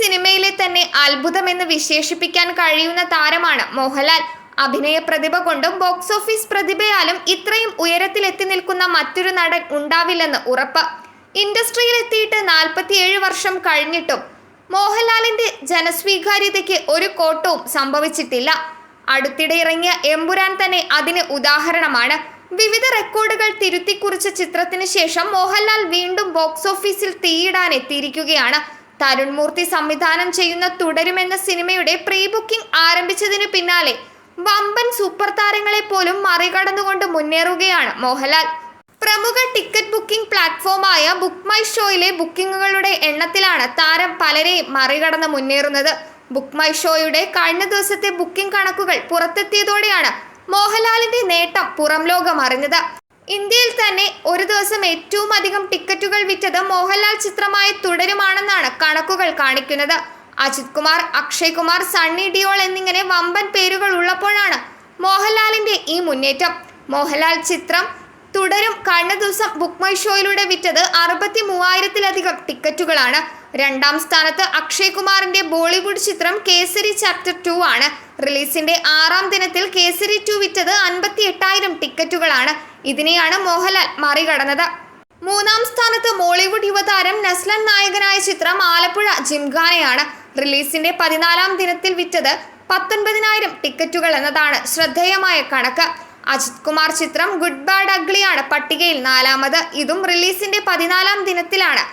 സിനിമയിലെ തന്നെ അത്ഭുതമെന്ന് വിശേഷിപ്പിക്കാൻ കഴിയുന്ന താരമാണ് മോഹൻലാൽ. അഭിനയ പ്രതിഭ കൊണ്ടും ബോക്സ് ഓഫീസ് പ്രതിഭയാലും ഇത്രയും ഉയരത്തിലെത്തി നിൽക്കുന്ന മറ്റൊരു നടൻ ഉണ്ടാവില്ലെന്ന് ഉറപ്പ്. ഇൻഡസ്ട്രിയിൽ എത്തിയിട്ട് നാൽപ്പത്തിയേഴ് വർഷം കഴിഞ്ഞിട്ടും മോഹൻലാലിന്റെ ജനസ്വീകാര്യതയ്ക്ക് ഒരു കോട്ടവും സംഭവിച്ചിട്ടില്ല. അടുത്തിടെ ഇറങ്ങിയ എമ്പുരാൻ തന്നെ അതിന് ഉദാഹരണമാണ്. വിവിധ റെക്കോർഡുകൾ തിരുത്തിക്കുറിച്ച ചിത്രത്തിന് ശേഷം മോഹൻലാൽ വീണ്ടും ബോക്സ് ഓഫീസിൽ തീയിടാൻ എത്തിയിരിക്കുകയാണ്. തരുൺ മൂർത്തി സംവിധാനം ചെയ്യുന്ന തുടരുമെന്ന സിനിമയുടെ പ്രീ ബുക്കിംഗ് ആരംഭിച്ചതിന് പിന്നാലെ വമ്പൻ സൂപ്പർ താരങ്ങളെ പോലും മറികടന്നുകൊണ്ട് മുന്നേറുകയാണ് മോഹൻലാൽ. പ്രമുഖ ടിക്കറ്റ് ബുക്കിംഗ് പ്ലാറ്റ്ഫോമായ ബുക്ക് മൈ ഷോയിലെ ബുക്കിംഗുകളുടെ എണ്ണത്തിലാണ് താരം പലരെയും മറികടന്ന് മുന്നേറുന്നത്. ബുക്ക് മൈ ഷോയുടെ കഴിഞ്ഞ ദിവസത്തെ ബുക്കിംഗ് കണക്കുകൾ പുറത്തെത്തിയതോടെയാണ് മോഹൻലാലിന്റെ നേട്ടം പുറം ലോകം അറിഞ്ഞത് ഇന്ത്യയിൽ തന്നെ ഒരു ദിവസം ഏറ്റവും അധികം ടിക്കറ്റുകൾ വിറ്റത് മോഹൻലാൽ ചിത്രമായ തുടരുമാണെന്നാണ് കണക്കുകൾ കാണിക്കുന്നത്. അജിത് കുമാർ അക്ഷയ് കുമാർ സണ്ണി ഡിയോൾ എന്നിങ്ങനെ വമ്പൻ പേരുകൾ ഉള്ളപ്പോഴാണ് മോഹൻലാലിന്റെ ഈ മുന്നേറ്റം. മോഹൻലാൽ ചിത്രം തുടരും. കഴിഞ്ഞ ദിവസം ബുക്ക് മൈ ഷോയിലൂടെ വിറ്റത് അറുപത്തി മൂവായിരത്തിലധികം ടിക്കറ്റുകളാണ്. രണ്ടാം സ്ഥാനത്ത് അക്ഷയ് കുമാറിന്റെ ബോളിവുഡ് ചിത്രം കേസരി ചാപ്റ്റർ ടു ആണ്. റിലീസിന്റെ ആറാം ദിനത്തിൽ കേസരി ടു വിറ്റത് അൻപത്തി എട്ടായിരം ടിക്കറ്റുകളാണ്. ഇതിനെയാണ് മോഹൻലാൽ മറികടന്നത്. മൂന്നാം സ്ഥാനത്ത് മോളിവുഡ് യുവതാരം നസ്ലൻ നായകനായ ചിത്രം ആലപ്പുഴ ജിംഖാനയാണ് റിലീസിന്റെ പതിനാലാം ദിനത്തിൽ വിറ്റത് പത്തൊൻപതിനായിരം ടിക്കറ്റുകൾ എന്നതാണ് ശ്രദ്ധേയമായ കണക്ക്. അജിത് കുമാർ ചിത്രം ഗുഡ് ബാഡ് അഗ്ലിയാണ്. പട്ടികയിൽ നാലാമത്. ഇതും റിലീസിന്റെ പതിനാലാം ദിനത്തിലാണ്.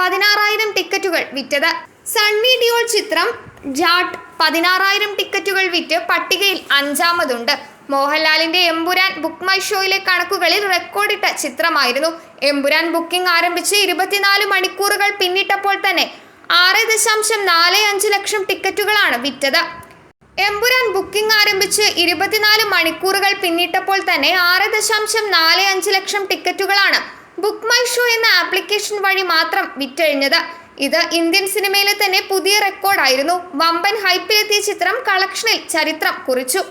പതിനാറായിരം ടിക്കറ്റുകൾ വിറ്റത്. സണ്ണി ഡിയോൾ ചിത്രം ജാട്ട് പതിനാറായിരം ടിക്കറ്റുകൾ വിറ്റ് പട്ടികയിൽ അഞ്ചാമതുണ്ട്. മോഹൻലാലിന്റെ എമ്പുരാൻ ബുക്ക് മൈ ഷോയിലെ കണക്കുകളിൽ റെക്കോർഡിട്ട ചിത്രമായിരുന്നു. എമ്പുരാൻ ബുക്കിംഗ് ആരംഭിച്ച് ഇരുപത്തിനാല് മണിക്കൂറുകൾ പിന്നിട്ടപ്പോൾ തന്നെ ആറ് ദശാംശം നാല് അഞ്ച് ലക്ഷം ടിക്കറ്റുകളാണ് വിറ്റത്. എമ്പുരാൻ ബുക്കിംഗ് ആരംഭിച്ച് ഇരുപത്തിനാല് മണിക്കൂറുകൾ പിന്നിട്ടപ്പോൾ തന്നെ ആറ് ദശാംശം നാല് അഞ്ച് ലക്ഷം ടിക്കറ്റുകളാണ് ബുക്ക് മൈ ഷോ എന്ന ആപ്ലിക്കേഷൻ വഴി മാത്രം വിറ്റഴിഞ്ഞത്. ഇത് ഇന്ത്യൻ സിനിമയിലെ തന്നെ പുതിയ റെക്കോർഡായിരുന്നു. വമ്പൻ ഹൈപ്പിലെത്തിയ ചിത്രം കളക്ഷനിൽ ചരിത്രം കുറിച്ചു.